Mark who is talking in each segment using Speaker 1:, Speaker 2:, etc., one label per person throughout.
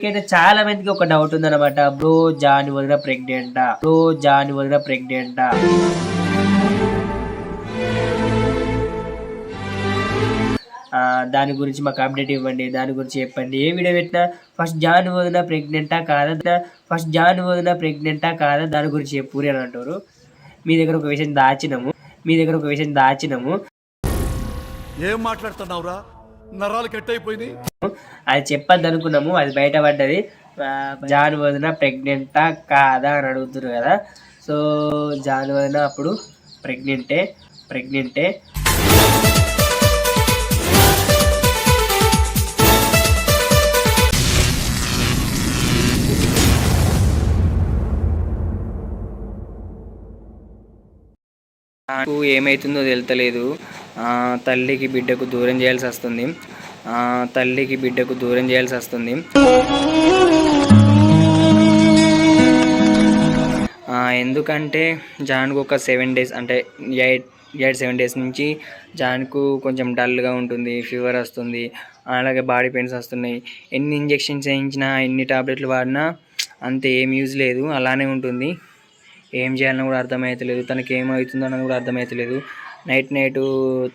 Speaker 1: అయితే చాలా మందికి ఒక డౌట్ ఉందన్నమాట. బ్రో జాని వదిన ప్రెగ్నెంటా బ్రో జాని వదిన ప్రెగ్నెంటా ఆ, దాని గురించి మాకు అప్డేట్ ఇవ్వండి దాని గురించి చెప్పండి. ఏ వీడియో పెట్టినా ఫస్ట్ జాన్ వదిన ప్రెగ్నెంటా కాదా? ఫస్ట్ జాన్ వదిన ప్రెగ్నెంటా కాదా? దాని గురించి చెప్పురి అని అంటారు. మీ దగ్గర ఒక విషయం దాచినాము. మీ దగ్గర ఒక విషయం దాచినాము.
Speaker 2: ఏం మాట్లాడుతున్నావురా? నరాలు కట్ అయిపోయినాయి
Speaker 1: అది చెప్పద్దు అనుకున్నాము అది బయటపడ్డది. జాన్ వదిన ప్రెగ్నెంటా కాదా అని అడుగుతున్నారు కదా. సో జాన్ వదిన అప్పుడు ప్రెగ్నెంటే ప్రెగ్నెంటే. నాకు ఏమవుతుందో తెలుతలేదు. తల్లికి బిడ్డకు దూరం చేయాల్సి వస్తుంది. తల్లికి బిడ్డకు దూరం చేయాల్సి వస్తుంది. ఎందుకంటే జాన్కు ఒక సెవెన్ డేస్ అంటే ఎయిట్ ఎయిట్ సెవెన్ డేస్ నుంచి జాన్కు కొంచెం డల్గా ఉంటుంది ఫీవర్ వస్తుంది అలాగే బాడీ పెయిన్స్ వస్తున్నాయి. ఎన్ని ఇంజెక్షన్స్ వేయించినా ఎన్ని టాబ్లెట్లు వాడినా అంత ఏం యూజ్ లేదు అలానే ఉంటుంది. ఏం చేయాలన్నా కూడా అర్థమవుతలేదు తనకి ఏమవుతుందో అన్నది కూడా అర్థమవుతలేదు నైట్ నైటు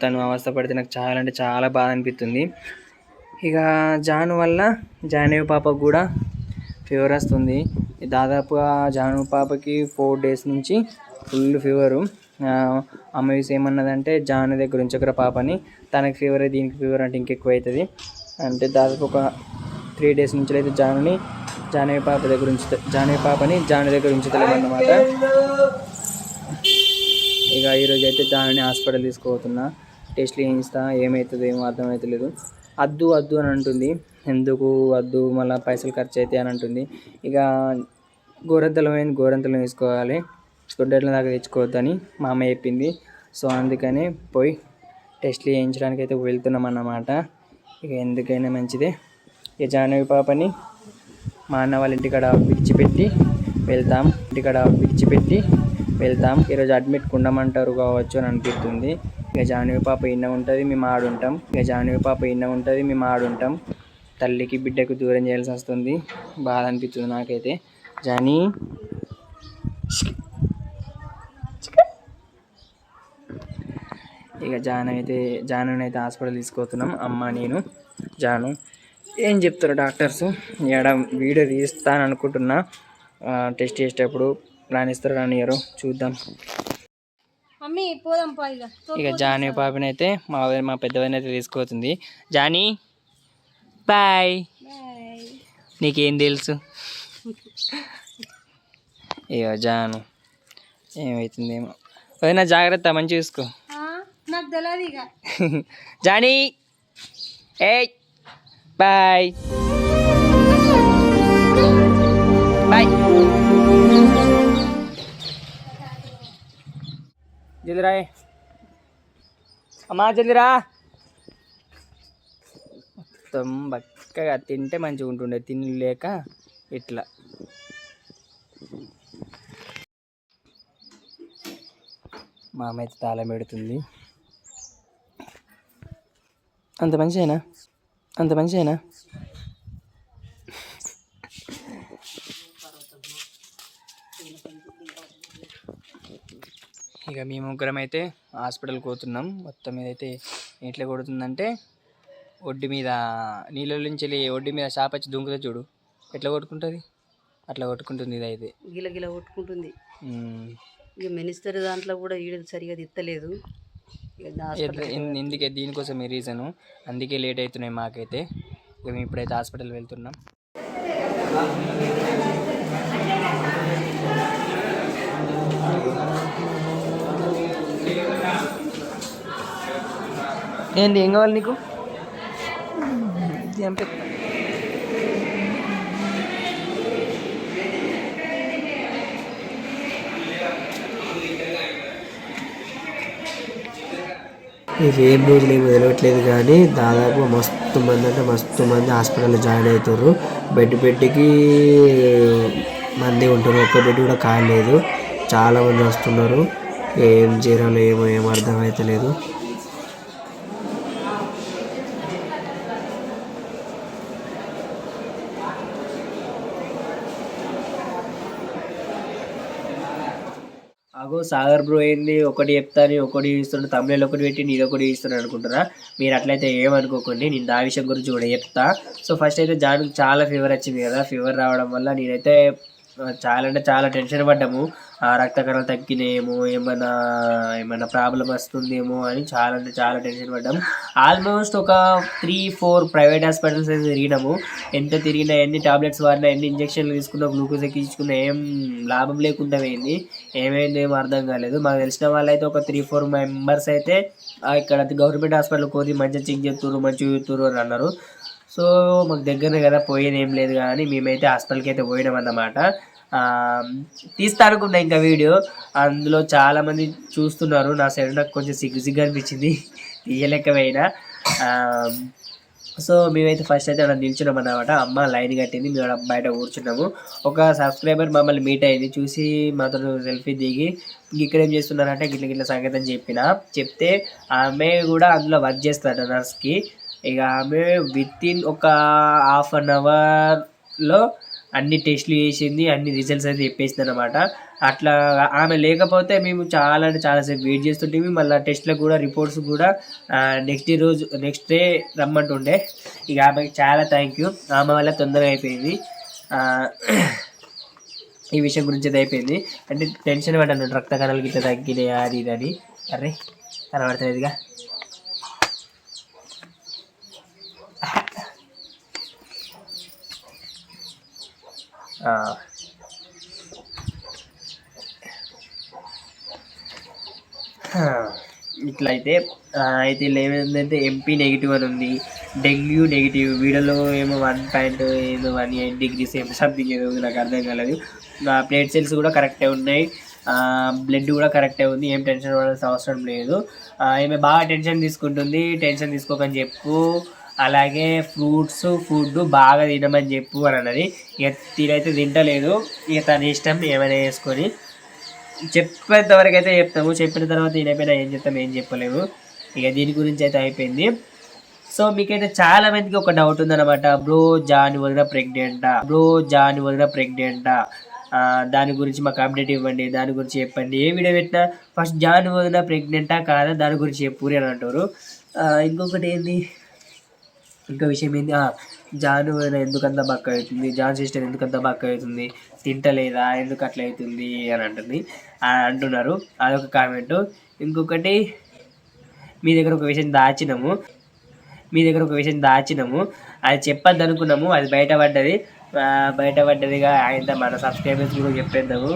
Speaker 1: తను అవస్థ పడితే నాకు చాలా అంటే చాలా బాధ అనిపిస్తుంది. ఇక జాను వల్ల జానవి పాపకు కూడా ఫీవర్ వస్తుంది. దాదాపుగా జాను పాపకి ఫోర్ డేస్ నుంచి ఫుల్ ఫీవరు అమ్మ చూసి ఏమన్నదంటే జాను దగ్గర ఉంచకరా పాపని తనకి ఫీవర్ దీనికి ఫీవర్ అంటే ఇంకెక్కువ అవుతుంది అంటే దాదాపు ఒక త్రీ డేస్ నుంచి అయితే జానుని జానవి పాప దగ్గర ఉంచుతా జానవి పాపని జాను దగ్గర ఉంచుతలేమన్నమాట. ఇక ఈరోజు అయితే దానిని హాస్పిటల్ తీసుకుపోతున్నా టెస్ట్లు చేయిస్తా ఏమవుతుందో ఏమో అర్థమవుతలేదు అద్దు అద్దు అని అంటుంది. ఎందుకు వద్దు మళ్ళీ పైసలు ఖర్చు అవుతాయి అని అంటుంది. ఇక గోరంతలమైన గోరంతలం వేసుకోవాలి దొడ్డట్ల దాకా తెచ్చుకోవద్దని మా అమ్మ చెప్పింది. సో అందుకని పోయి టెస్ట్లు చేయించడానికి అయితే వెళ్తున్నాం అన్నమాట ఇక ఎందుకైనా మంచిదే. ఇక జాహ్నవి పాపని మా అన్న వాళ్ళ ఇంటికాడ విడిచిపెట్టి వెళ్తాం. ఇంటికాడ విడిచిపెట్టి వెళ్తాం. ఈరోజు అడ్మిట్ ఉండమంటారు కావచ్చు అని అనిపిస్తుంది. ఇక జానవి పాప ఇన్న ఉంటుంది మేము ఆడుంటాం. ఇక జానవి పాప ఇన్న ఉంటుంది మేము ఆడుంటాం. తల్లికి బిడ్డకు దూరం చేయాల్సి వస్తుంది. బాధ అనిపిస్తుంది నాకైతే. జానీ. ఇక జాన్ అయితే జాను అయితే హాస్పిటల్ తీసుకుపోతున్నాం. అమ్మ నేను జాను. ఏం చెప్తారు డాక్టర్స్? ఇక్కడ వీడియో తీస్తాను అనుకుంటున్నా టెస్ట్ చేసేటప్పుడు ప్లాన్ ఇస్తారు రానియరు చూద్దాం.
Speaker 3: మమ్మీ పోదాం ఇక.
Speaker 1: జానీ పాపని అయితే మా మా పెద్దవదిన అయితే తీసుకుపోతుంది. జానీ బాయ్. నీకేం తెలుసు? ఇక జాను ఏమవుతుందేమో వదిన జాగ్రత్త మంచి చూసుకో.
Speaker 3: నాకు తెలియదు ఇక.
Speaker 1: జానీ ఏ బాయ్. జల్దిరా అమ్మా జల్దిరా. మొత్తం బక్కగా తింటే మంచిగా ఉంటుండే తినలేక ఇట్లా. మా అమ్మ అయితే తాళం పెడుతుంది. అంత మంచిదేనా అంత మంచిదేనా మీ ముగ్గురం అయితే హాస్పిటల్కి పోతున్నాం. మొత్తం మీద అయితే ఎట్లా కొడుతుందంటే ఒడ్డు మీద నీళ్ళ నుంచి వెళ్ళి ఒడ్డు మీద చేప వచ్చి దుంకుతుంది చూడు. ఎట్లా కొట్టుకుంటుంది? అట్లా కొట్టుకుంటుంది ఇది అయితే
Speaker 3: గిల గిల కొట్టుకుంటుంది. ఇక మినిస్టర్ దాంట్లో కూడా ఈడ సరిగా తిత్తలేదు.
Speaker 1: ఇందుకే దీనికోసం ఈ రీజను అందుకే లేట్ అవుతున్నాయి మాకైతే. ఇక మేము ఇప్పుడైతే హాస్పిటల్ వెళ్తున్నాం. ఏంటి ఏం కావాలి నీకు?
Speaker 4: ఏం రోజులు ఏమి తెలియట్లేదు కానీ దాదాపు మస్తు మంది అంటే మస్తు మంది హాస్పిటల్లో జాయిన్ అవుతారు బెడ్ బెడ్కి మంది ఉంటారు ఒక్క బెడ్ కూడా కాలేదు చాలామంది వస్తున్నారు. ఏం చేయాలో ఏమో ఏం అర్థం సాగర్ బ్రో ఏంది? ఒకటి చెప్తాను ఒకటి ఇస్తున్నాడు తమిళలో ఒకటి పెట్టి నేను ఒకటి ఇస్తున్నాను అనుకుంటారా మీరు అట్లయితే ఏమనుకోకండి. నేను ఆ విషయం గురించి కూడా చెప్తా. సో ఫస్ట్ అయితే జాన్కి చాలా ఫీవర్ వచ్చింది కదా. ఫీవర్ రావడం వల్ల నేనైతే చాలా అంటే చాలా టెన్షన్ పడ్డాము. ఆ రక్త కణాలు తగ్గినాయేమో ఏమైనా ఏమైనా ప్రాబ్లం వస్తుందేమో అని చాలా అంటే చాలా టెన్షన్ పడ్డాము ఆల్మోస్ట్ ఒక త్రీ ఫోర్ ప్రైవేట్ హాస్పిటల్స్ అయితే తిరిగినాము. ఎంత తిరిగినా ఎన్ని టాబ్లెట్స్ వాడినా ఎన్ని ఇంజక్షన్లు తీసుకున్నా గ్లూకోజ్ ఎక్కించుకున్నా ఏం లాభం లేకుండా పోయింది. ఏమైంది ఏమో అర్థం కాలేదు. మాకు తెలిసిన వాళ్ళైతే ఒక త్రీ ఫోర్ మెంబర్స్ అయితే ఇక్కడ గవర్నమెంట్ హాస్పిటల్ కోరి మంచిగా చెక్ చేస్తున్నారు మంచిగా చూస్తున్నారు అని అన్నారు. సో మాకు దగ్గరనే కదా పోయేది ఏం లేదు కానీ మేమైతే హాస్పిటల్కి అయితే పోయినాం అన్నమాట. ఆ, అనుకున్నా ఇంకా వీడియో. అందులో చాలామంది చూస్తున్నారు. నా సైడ్ నాకు కొంచెం సిగ్గు సిగ్గు అనిపించింది. తీయలేకపోయినా. సో మేమైతే ఫస్ట్ అయితే అక్కడ నిల్చున్నాం అన్నమాట. అమ్మ లైన్ కట్టింది. మేము అక్కడ బయట కూర్చున్నాము. ఒక సబ్స్క్రైబర్ మమ్మల్ని మీట్ అయింది. చూసి మాతో సెల్ఫీ దిగి ఇక్కడ ఏం చేస్తున్నారంటే గిట్ల గిట్ల సంగీతం చెప్పిన. చెప్తే ఆమె కూడా అందులో వర్క్ చేస్తాడు నర్స్కి ఇక ఆమె విత్ ఇన్ ఒక హాఫ్ అన్ అవర్లో అన్ని టెస్ట్లు చేసింది అన్ని రిజల్ట్స్ అయితే చెప్పేసింది అనమాట అట్లా ఆమె లేకపోతే మేము చాలా అంటే చాలాసేపు వెయిట్ చేస్తుంటే మళ్ళీ టెస్ట్లకు కూడా రిపోర్ట్స్ కూడా నెక్స్ట్ రోజు నెక్స్ట్ డే రమ్మంటుండే. ఇక ఆమెకి చాలా థ్యాంక్ యూ ఆమె వల్ల తొందరగా అయిపోయింది. ఈ విషయం గురించి అది అయిపోయింది. అంటే టెన్షన్ పడ్డాను రక్త కణాలు గిట్ల తగ్గినాయి అది ఇది అని. అరే కనబడతలేదుగా. ఇట్లయితే ఇట్లా అయితే అయితే ఇలా ఏమైందంటే ఎంపీ నెగిటివ్ అని ఉంది. డెంగ్యూ నెగిటివ్ వీడియోలో ఏమో వన్ పాయింట్ ఏదో వన్ ఎయిట్ డిగ్రీస్ ఏమో సంథింగ్ ఏదో నాకు అర్థం కాలేదు. ప్లేట్ సెల్స్ కూడా కరెక్టే ఉన్నాయి. బ్లడ్ కూడా కరెక్టే ఉంది. ఏం టెన్షన్ పడాల్సిన అవసరం లేదు. ఆ, ఈమె బాగా టెన్షన్ తీసుకుంటుంది. టెన్షన్ తీసుకోకని చెప్పు. అలాగే ఫ్రూట్స్ ఫుడ్ బాగా తినమని చెప్పు అని అన్నది. ఇక తినైతే తింటలేదు. ఇక తన ఇష్టం ఏమైనా వేసుకొని చెప్పేంత వరకు అయితే చెప్తాము. చెప్పిన తర్వాత ఈయనపైన ఏం చెప్తాం ఏం చెప్పలేము. ఇక దీని గురించి అయితే అయిపోయింది. సో మీకైతే చాలా మందికి ఒక డౌట్ ఉందన్నమాట. బ్రో జాని వదిన ప్రెగ్నెంటా బ్రో జాని వదిన ప్రెగ్నెంటా దాని గురించి మాకు అప్డేట్ ఇవ్వండి. దాని గురించి చెప్పండి. ఏ వీడియో పెట్టినా ఫస్ట్ జాన్ వదిన ప్రెగ్నెంటా కాదా? దాని గురించి చెప్పురి అని అంటారు. ఇంకొకటి ఏంది? ఇంకా విషయం ఏంది? జాను ఎందుకంత బక్క అవుతుంది జాన్ సిస్టర్ ఎందుకంత బక్క అవుతుంది తింటలేదా? ఎందుకు అట్లా అవుతుంది అని అంటుంది. అంటున్నారు. అదొక కామెంట్ ఇంకొకటి మీ దగ్గర ఒక విషయం దాచినాము. మీ దగ్గర ఒక విషయం దాచినాము. అది చెప్పద్దు అనుకున్నాము అది బయటపడ్డది. బయటపడ్డదిగా ఆయన మన సబ్స్క్రైబర్స్ కూడా చెప్పేద్దాము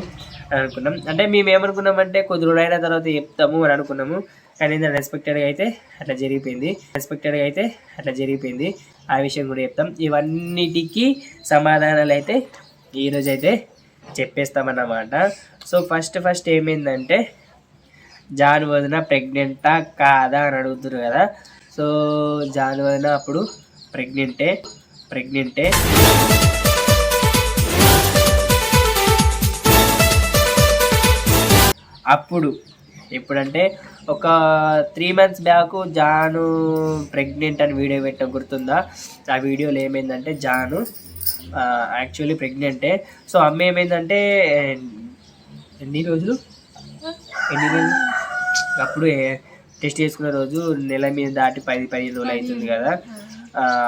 Speaker 4: అనుకున్నాం. అంటే మేము ఏమనుకున్నామంటే కొద్ది రోజులైన తర్వాత చెప్తాము అని అనుకున్నాము. కానీ రెస్పెక్టెడ్గా అయితే అట్లా జరిగిపోయింది. రెస్పెక్టెడ్గా అయితే అట్లా జరిగిపోయింది. ఆ విషయం కూడా చెప్తాం. ఇవన్నిటికీ సమాధానాలు అయితే ఈరోజు అయితే చెప్పేస్తామన్నమాట. సో ఫస్ట్ ఫస్ట్ ఏమైందంటే జాన్ వదిన ప్రెగ్నెంటా కాదా అని అడుగుతున్నారు కదా. సో జాన్ వదిన అప్పుడు ప్రెగ్నెంటే ప్రెగ్నెంటే అప్పుడు ఎప్పుడంటే ఒక three months back Jaanu pregnant అని వీడియో పెట్ట గుర్తుందా? ఆ వీడియోలో ఏమైందంటే జాను యాక్చువల్లీ ప్రెగ్నెంటే సో అమ్మ ఏమైందంటే ఎన్ని రోజులు? ఎన్ని రోజులు? అప్పుడు టెస్ట్ చేసుకున్న రోజు నెల మీద దాటి పది పదిహేను రోజులు అవుతుంది కదా.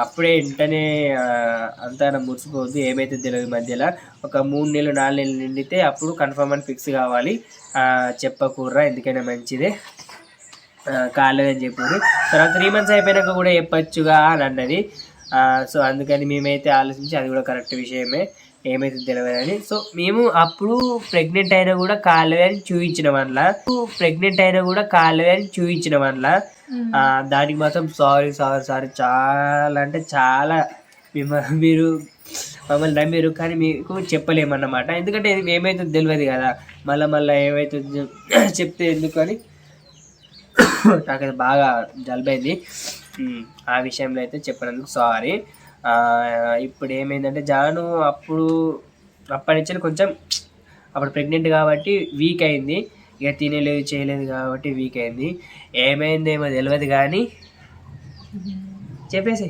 Speaker 4: అప్పుడే వెంటనే అంతా మురిసిపోవద్దు ఏమైతే తెలియదు మధ్యలో. ఒక మూడు నెలలు నాలుగు నెలలు నిండితే అప్పుడు కన్ఫర్మ్ అని ఫిక్స్ కావాలి. ఆ, చెప్పకూడరా ఎందుకైనా మంచిదే. కాలేదని చెప్పారు. తర్వాత త్రీ మంత్స్ అయిపోయినాక కూడా చెప్పచ్చుగా అని అన్నది. సో అందుకని మేమైతే ఆలోచించి అది కూడా కరెక్ట్ విషయమే. ఏమైతే తెలియదని సో మేము అప్పుడు ప్రెగ్నెంట్ అయినా కూడా కాలేదని చూపించిన వల్ల ప్రెగ్నెంట్ అయినా కూడా కాలేదని చూపించిన వల్ల దానికి మాత్రం సారీ సారీ సారీ చాలా అంటే చాలా మీరు మమ్మల్ని నమ్మిరు కానీ మీకు చెప్పలేమన్నమాట. ఎందుకంటే ఇది ఏమైతే తెలియదు కదా. మళ్ళీ మళ్ళీ ఏమైతే చెప్తే ఎందుకు అని నాకైతే బాగా జలుబైంది. ఆ విషయంలో అయితే చెప్పినందుకు సారీ ఇప్పుడు ఏమైందంటే జాను అప్పుడు అప్పటి నుంచి కొంచెం అప్పుడు ప్రెగ్నెంట్ కాబట్టి వీక్ అయింది. ఇక తినలేదు చేయలేదు కాబట్టి వీక్ అయింది. ఏమైందేమో తెలియదు కానీ చెప్పేసి.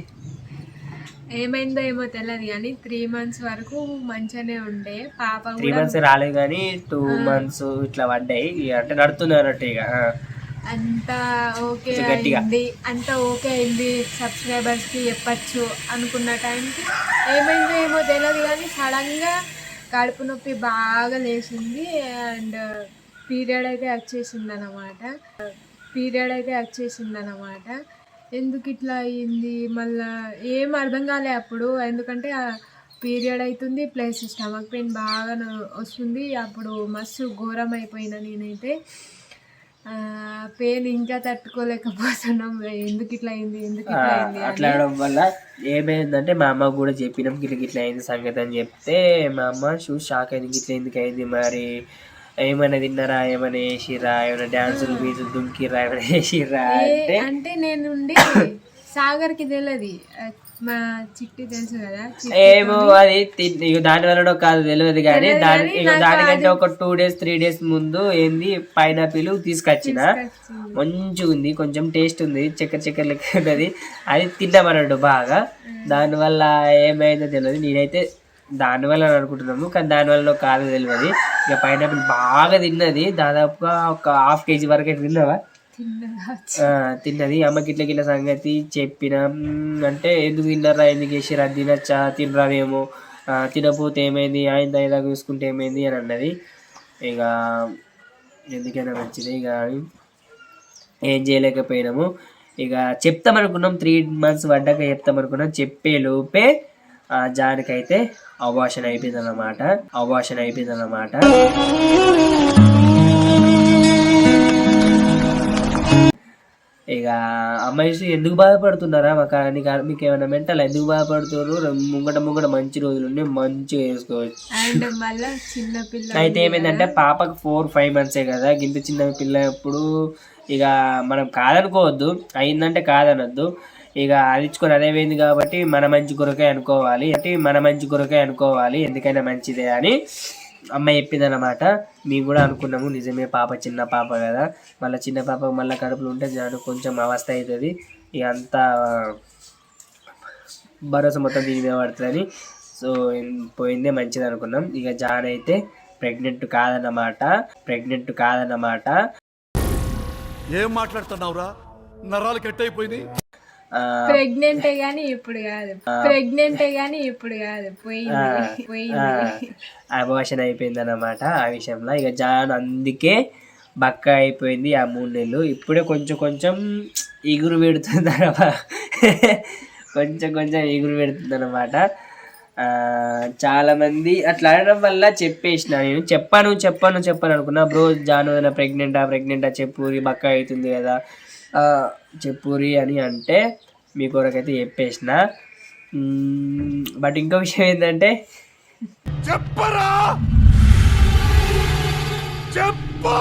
Speaker 5: ఏమైందో ఏమో తెలియదు కానీ త్రీ మంత్స్ వరకు మంచిగానే ఉండే. పాప
Speaker 4: త్రీ మంత్స్ రాలేదు కానీ టూ మంత్స్ ఇట్లా పడ్డాయి. అంటే నడుతుంది అన్నట్టు ఇక.
Speaker 5: అంత ఓకే. అయింది. అంత ఓకే అయింది. సబ్స్క్రైబర్స్కి చెప్పచ్చు అనుకున్న టైంకి. ఏమైందో ఏమో తెలియదు కానీ సడన్గా కడుపు నొప్పి బాగా లేచింది. అండ్ పీరియడ్ అయితే వచ్చేసింది అనమాట పీరియడ్ అయితే వచ్చేసింది అనమాట ఎందుకు ఇట్లా అయ్యింది మళ్ళా ఏం అర్థం కాలే అప్పుడు. ఎందుకంటే పీరియడ్ అవుతుంది ప్లస్ స్టమక్ పెయిన్ బాగా వస్తుంది. అప్పుడు మస్తు ఘోరం అయిపోయినా నేనైతే. పెయిన్ ఇంకా తట్టుకోలేకపోతున్నాం. ఎందుకు ఇట్లా అయింది? ఎందుకు ఇట్లా అయింది
Speaker 4: అట్లా. అవడం వల్ల ఏమైందంటే మా అమ్మ కూడా చెప్పినాం గిట్ల గిట్ల అయింది సంగతి అని చెప్తే మా అమ్మ చూసి షాక్ అయింది గిట్ల ఎందుకు అయింది మరి? ఏమైనా తిన్నారా? ఏమైనా వేసిర్రా ఏమైనా డాన్సులు బీజులు దుంకిరా ఏమైనా వేసిర్రా
Speaker 5: ఏ-
Speaker 4: అంటే
Speaker 5: అంటే నేనుండి సాగర్కి తెలియదు మా చిట్టి తెలుసు కదా? చిట్టి
Speaker 4: ఏమో అది ఇక దాని వల్ల కాదు తెలియదు కానీ దాని ఇక
Speaker 5: నాకు
Speaker 4: దానికంటే ఒక టూ డేస్ త్రీ డేస్ ముందు ఏంది పైనాపిల్ తీసుకొచ్చిన. మంచిగా ఉంది కొంచెం టేస్ట్ ఉంది చక్కెర చక్కెర లెక్క ఉన్నది అది తిన్నామన్నాడు బాగా. దానివల్ల ఏమైందో తెలియదు నేనైతే దానివల్ల అని అనుకుంటున్నాము కానీ దానివల్ల కాదు తెలియదు ఇక పైనాపిల్ బాగా తిన్నది. దాదాపుగా ఒక హాఫ్ కేజీ వరకు అయితే తిన్నావా? తిన్నది. అమ్మకి ఇట్లా గిట్ల సంగతి చెప్పిన అంటే ఎందుకు తిన్నారా ఎందుకు వేసిరా తినచ్చా తినరాదేమో తినపోతే ఏమైంది ఆయన దయదా చూసుకుంటే ఏమైంది అని అన్నది. ఇక ఎందుకైనా మంచిది. ఇక ఏం చేయలేకపోయినాము. ఇక చెప్తామనుకున్నాం త్రీ మంత్స్ పడ్డాక చెప్తామనుకున్నాం. చెప్పే లోపే జానికి అయితే అవాషన్ అయిపోయింది అన్నమాట అవాషన్ అయిపోయింది ఇక అమ్మాయి ఎందుకు బాధపడుతున్నారా? మాకు నీకు మీకు ఏమైనా మెంటల్ ఎందుకు బాధపడుతున్నారు ముంగట ముంగట మంచి రోజులు ఉన్నాయి మంచిగా వేసుకోవచ్చు అయితే ఏమైందంటే పాపకు ఫోర్ ఫైవ్ మంత్సే కదా గింత చిన్న పిల్ల ఎప్పుడు ఇక మనం కాదనుకోవద్దు. అయిందంటే కాదనొద్దు. ఇక అది ఇచ్చుకొని అదే పోయింది కాబట్టి మన మంచి కొరకే అనుకోవాలి. అంటే మన మంచి కొరకే అనుకోవాలి. ఎందుకైనా మంచిదే అని. అమ్మ చెప్పిందనమాట మేము కూడా అనుకున్నాము నిజమే పాప చిన్న పాప కదా. మళ్ళీ చిన్న పాప మళ్ళీ కడుపులో ఉంటే జాను కొంచెం అవస్థ అవుతుంది. ఇక అంతా భరోసా మొత్తం దీని మీద పడుతుందని. సో పోయిందే మంచిది అనుకున్నాం. ఇక జాన్ అయితే ప్రెగ్నెంట్ కాదన్నమాట. ప్రెగ్నెంట్ కాదన్నమాట.
Speaker 2: ఏం మాట్లాడుతున్నావురా? నరాలు కట్ అయిపోయినాయి
Speaker 5: ప్రెగ్నెంట్ గానీ ఇప్పుడు కాదు. ప్రెగ్నెంట్ గానీ ఇప్పుడు కాదు. పోయింది పోయింది.
Speaker 4: అబార్షన్ అయిపోయింది అన్నమాట ఆ విషయంలో. ఇక జాన్ అందుకే బక్క అయిపోయింది ఆ మూడు నెలలు. ఇప్పుడే కొంచెం కొంచెం ఎగురు పెడుతుంది అన్నమాట కొంచెం కొంచెం ఎగురు పెడుతుంది అనమాట చాలా మంది అట్లా అనడం వల్ల చెప్పేసిన నేను. చెప్పాను చెప్పాను చెప్పాను అనుకున్నా. బ్రో జాను ప్రెగ్నెంటా ప్రెగ్నెంటా చెప్పురి బక్క అవుతుంది కదా. చెప్పురి అని అంటే మీ కొరకైతే చెప్పేసిన. బట్ ఇంకో విషయం ఏంటంటే
Speaker 2: చెప్పరా? చెప్పు!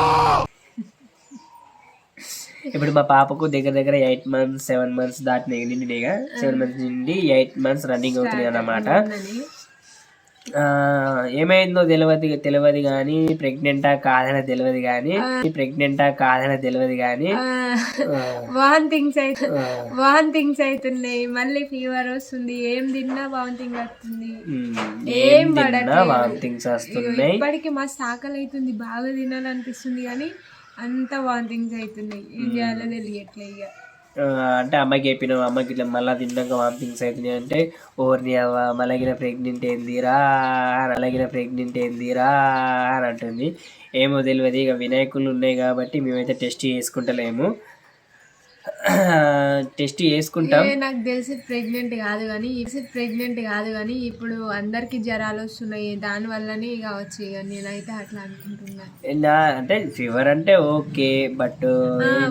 Speaker 4: ఇప్పుడు మా పాపకు దగ్గర దగ్గర ఎయిట్ మంత్స్ సెవెన్ మంత్స్ దాటినాయి నిండినాయిగా సెవెన్ మంత్స్ నుండి ఎయిట్ మంత్స్ రన్నింగ్ అవుతున్నాయి అన్నమాట. ఏమైందో తెలియదు తెలియదు కానీ ప్రెగ్నెంటా కాదని తెలియదు కానీ ప్రెగ్నెంటా కాదని తెలియదు కానీ
Speaker 5: వాంతింగ్స్ అయితే వాంతింగ్స్ అవుతున్నాయి మళ్ళీ ఫీవర్ వస్తుంది. ఏం తిన్నా వాంతింగ్ వస్తుంది. ఏం పడట్లేదు. ఇగో
Speaker 4: వస్తున్నాయి.
Speaker 5: ఇప్పటికి మస్తు ఆకలి అవుతుంది బాగా తినాలనిపిస్తుంది కానీ అంత వాంతింగ్స్ అవుతున్నాయి ఏం చేయాలో తెలియట్లే ఇక
Speaker 4: అంటే అమ్మకి చెప్పినాం అమ్మకి ఇట్లా మళ్ళీ తిన్నాక వామిటింగ్స్ అవుతున్నాయి అంటే ఓర్ని అవ్వ మలగిన ప్రెగ్నెంట్ ఏందిరా అలాగిన ప్రెగ్నెంట్ ఏందిరా అని అంటుంది. ఏమో తెలియదు ఇక వినాయకులు ఉన్నాయి కాబట్టి మేమైతే టెస్ట్ చేసుకుంటలేము. టెస్ట్ చేసుకుంటాం.
Speaker 5: నాకు తెలిసి ప్రెగ్నెంట్ కాదు కానీ ప్రెగ్నెంట్ కాదు కానీ ఇప్పుడు అందరికి జ్వరాలు వస్తున్నాయి. దాని వల్లనే కావచ్చు ఇక నేనైతే అట్లా అనుకుంటున్నా.
Speaker 4: అంటే ఫీవర్ అంటే ఓకే బట్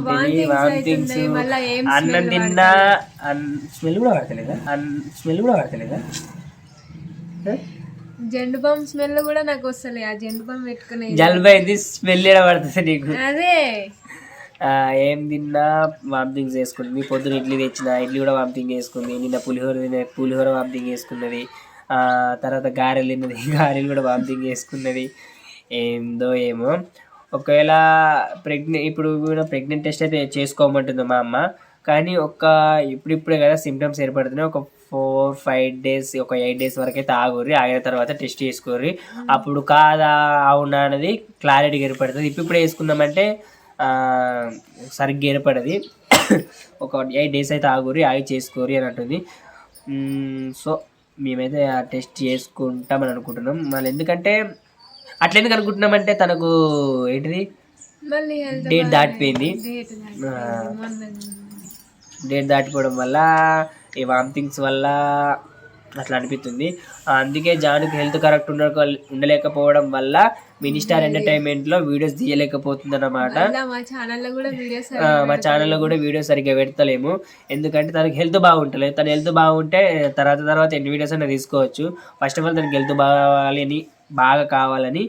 Speaker 4: వామిటింగ్స్
Speaker 5: అవుతున్నాయి, మళ్ళా ఏం
Speaker 4: అన్నం తిన్నా స్మెల్ కూడా పడతలేదా స్మెల్ కూడా పడతలేదా?
Speaker 5: జెండు బామ్ స్మెల్ కూడా నాకు వస్తలే ఆ జెండు బామ్ పెట్టుకునే
Speaker 4: జలుబు అయింది స్మెల్ కూడా పడుతుంది నీకు.
Speaker 5: అదే.
Speaker 4: ఏం తిన్నా వామిటింగ్స్ చేసుకుంటుంది పొద్దున ఇడ్లీ తెచ్చిన ఇడ్లీ కూడా వామిటింగ్ చేసుకుంది. నిన్న పులిహోర తిన పులిహోర వామిటింగ్ చేసుకున్నది. తర్వాత గారెలు తిన్నది గారెలు కూడా వామిటింగ్ చేసుకున్నది. ఏందో ఏమో. ఒకవేళ ప్రెగ్నెంట్ ఇప్పుడు కూడా ప్రెగ్నెంట్ టెస్ట్ అయితే చేసుకోమంటుంది మా అమ్మ. కానీ ఒక ఇప్పుడిప్పుడే కదా సిమ్టమ్స్ ఏర్పడుతున్నాయి. ఒక ఫోర్ ఫైవ్ డేస్ ఒక ఎయిట్ డేస్ వరకు అయితే ఆగుర్రి ఆగిన తర్వాత టెస్ట్ చేసుకోర్రి. అప్పుడు కాదా అవునా అనేది క్లారిటీగా ఏర్పడుతుంది. ఇప్పుడు ఇప్పుడు వేసుకున్నామంటే ఆ, సరిగ్గా ఏర్పడది ఒక ఎయిట్ డేస్ అయితే ఆగుర్రి ఆగి చేసుకోరి అని అంటుంది. సో మేమైతే ఆ టెస్ట్ చేసుకుంటామని అనుకుంటున్నాం. మళ్ళీ ఎందుకంటే అట్లా ఎందుకు అనుకుంటున్నామంటే తనకు ఏంటిది? డేట్ దాటిపోయింది.
Speaker 5: డేట్
Speaker 4: దాటిపోవడం వల్ల ఈ వామిటింగ్స్ వల్ల అట్లా అనిపిస్తుంది. అందుకే జానుకి హెల్త్ కరెక్ట్ ఉండ ఉండలేకపోవడం వల్ల మినిస్టార్ ఎంటర్టైన్మెంట్లో వీడియోస్ తీయలేకపోతుంది అన్నమాట
Speaker 5: అలా మా ఛానల్లో కూడా వీడియోస్
Speaker 4: మా ఛానల్లో కూడా వీడియో సరిగ్గా పెడతలేము. ఎందుకంటే తనకి హెల్త్ బాగుంటలేదు. తన హెల్త్ బాగుంటే తర్వాత తర్వాత ఎన్ని వీడియోస్ అయినా తీసుకోవచ్చు. ఫస్ట్ ఆఫ్ ఆల్ తనకి హెల్త్ బాగాలి అని బాగా కావాలని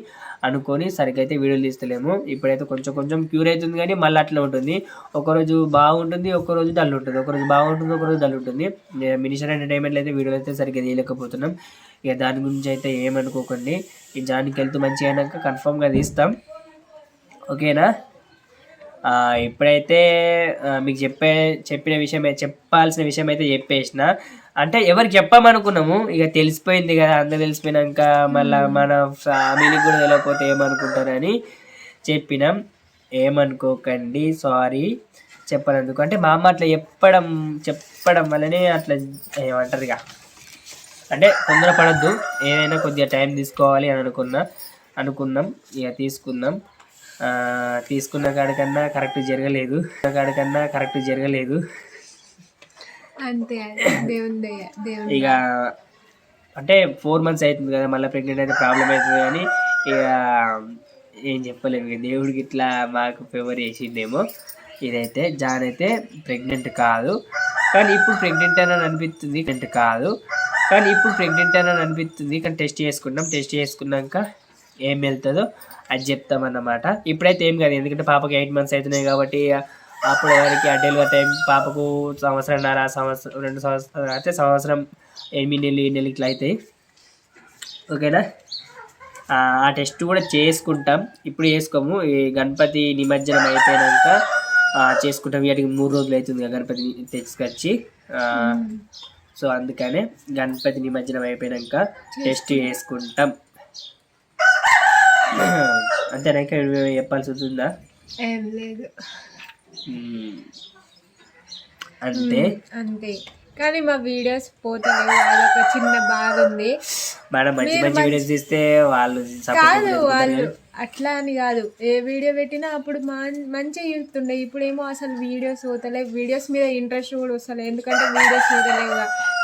Speaker 4: అనుకొని సరిగ్గా అయితే వీడియోలు తీస్తలేము. ఇప్పుడైతే కొంచెం కొంచెం క్యూర్ అవుతుంది కానీ మళ్ళీ అట్లా ఉంటుంది. ఒకరోజు బాగుంటుంది ఒకరోజు డల్ ఉంటుంది. ఒకరోజు బాగుంటుంది ఒకరోజు డల్ ఉంటుంది. మినిషన్ ఎంటర్టైన్మెంట్లో అయితే వీడియోలు అయితే సరిగ్గా తీయలేకపోతున్నాం. ఇక దాని గురించి అయితే ఏమనుకోకండి ఈ జానికి వెళ్తూ మంచిగా అయినాక కన్ఫామ్గా తీస్తాం. ఓకేనా? ఇప్పుడైతే మీకు చెప్పే చెప్పిన విషయం చెప్పాల్సిన విషయం అయితే చెప్పేసిన. అంటే ఎవరికి చెప్పామనుకున్నాము ఇక తెలిసిపోయింది కదా అందరు తెలిసిపోయినాక మళ్ళీ మన ఫ్యామిలీకి కూడా తెలియకపోతే ఏమనుకుంటారని చెప్పినాం. ఏమనుకోకండి సారీ చెప్పనందుకు. అంటే మా అమ్మ అట్లా చెప్పడం చెప్పడం వల్లనే అట్లా ఏమంటారు ఇక. అంటే తొందరపడద్దు ఏదైనా కొద్దిగా టైం తీసుకోవాలి అని అనుకున్నా అనుకున్నాం ఇక తీసుకున్నాం. ఆ, తీసుకున్న కాడికన్నా కరెక్ట్ జరగలేదు. కాడికన్నా కరెక్ట్ జరగలేదు.
Speaker 5: అంతే. దేవుని దేవుని
Speaker 4: ఇక అంటే ఫోర్ మంత్స్ అవుతుంది కదా మళ్ళీ ప్రెగ్నెంట్ అయితే ప్రాబ్లం అవుతుంది కానీ ఇక ఏం చెప్పలేము ఇక దేవుడికి ఇట్లా మాకు ఫేవర్ చేసిండేమో. ఇదైతే జాన్ అయితే ప్రెగ్నెంట్ కాదు. కానీ ఇప్పుడు ప్రెగ్నెంట్ అని అనిపిస్తుంది ప్రెగ్నెంట్ కాదు. కానీ ఇప్పుడు ప్రెగ్నెంట్ అని అనిపిస్తుంది కానీ టెస్ట్ చేసుకున్నాం. టెస్ట్ చేసుకున్నాక ఏం వెళ్తుందో అది చెప్తామన్నమాట. ఇప్పుడైతే ఏం కాదు ఎందుకంటే పాపకి ఎయిట్ మంత్స్ అవుతున్నాయి కాబట్టి అప్పుడు వరకు ఆ డెలివరీ టైం పాపకు సంవత్సరంన్నర సంవత్సరం రెండు సంవత్సరం అయితే సంవత్సరం ఎనిమిది నెలలు ఏడు నెలలు ఇట్లా అవుతాయి ఓకేనా? ఆ టెస్ట్ కూడా చేసుకుంటాం. ఇప్పుడు చేసుకోము. ఈ గణపతి నిమజ్జనం అయిపోయాక ఆ, చేసుకుంటాం. వీటికి మూడు రోజులు అవుతుంది కదా గణపతి తెచ్చుకొచ్చి సో అందుకనే గణపతి నిమజ్జనం అయిపోయాక టెస్ట్ చేసుకుంటాం. అంతేనా? ఇంకా చెప్పాల్సి ఉంటుందా
Speaker 5: ఏం లేదు.
Speaker 4: అంతే?
Speaker 5: అంతే. కానీ మా వీడియోస్ పోతలేవు అదొక చిన్న బాధ
Speaker 4: మనం మంచి మంచి వీడియోస్ తీస్తే వాళ్ళు
Speaker 5: కాదు వాళ్ళు. అట్లా అని కాదు. ఏ వీడియో పెట్టినా అప్పుడు మంచిగా చూస్తుండే. ఇప్పుడేమో అసలు వీడియోస్ పోతలే వీడియోస్ మీద ఇంట్రెస్ట్ కూడా వస్తలే ఎందుకంటే వీడియోస్ పోతలేవు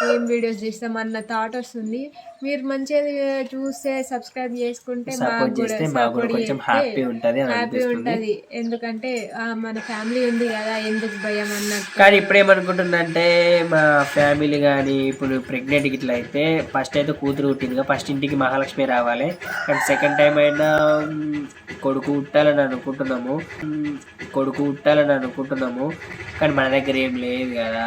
Speaker 5: ఏం వీడియోస్ చేస్తాం అన్న థాట్ వస్తుంది. మీరు మంచిగా చూస్తే సబ్స్క్రైబ్ చేసుకుంటే మాకు కూడా సపోర్ట్ హ్యాపీ. ఉంటుంది ఎందుకంటే మన ఫ్యామిలీ ఉంది కదా. ఎందుకు భయం అన్నట్టు.
Speaker 4: కానీ ఇప్పుడు ఏమనుకుంటుందంటే మా ఫ్యామిలీ కానీ ఇప్పుడు ప్రెగ్నెంట్ ఇట్లా అయితే ఫస్ట్ అయితే కూతురు పుట్టిందిగా ఫస్ట్ ఇంటికి మహాలక్ష్మి రావాలి. కానీ సెకండ్ టైం అయినా కొడుకు పుట్టాలని అనుకుంటున్నాము. కొడుకు పుట్టాలని అనుకుంటున్నాము. కానీ మన దగ్గర ఏం లేదు కదా.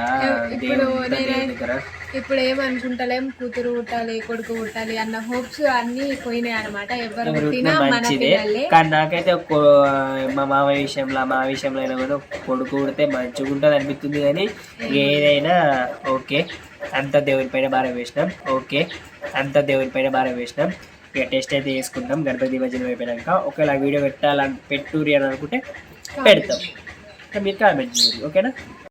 Speaker 4: దగ్గర
Speaker 5: ఇప్పుడు ఏమనుకుంటలేం? కూతురు పుట్టాలి కొడుకు పుట్టాలి అన్న హోప్స్ అన్ని పోయినాయి అనమాట
Speaker 4: మంచిదే. కానీ నాకైతే మా మామ విషయంలో మా విషయంలో అయినా కూడా కొడుకు పుడితే మంచిగా ఉంటుంది అనిపిస్తుంది కానీ ఏదైనా ఓకే. అంత దేవుని పైన భారం వేసినాం. ఓకే. అంత దేవుని పైన భారం వేసినాం. ఇక టెస్ట్ అయితే చేసుకుంటాం. గణపతి నిమజ్జనం అయిపోయాక ఒకవేళ వీడియో పెట్టాలని పెట్టురి అని అనుకుంటే పెడతాం. మీరు కామెంట్ చేయండి. ఓకేనా?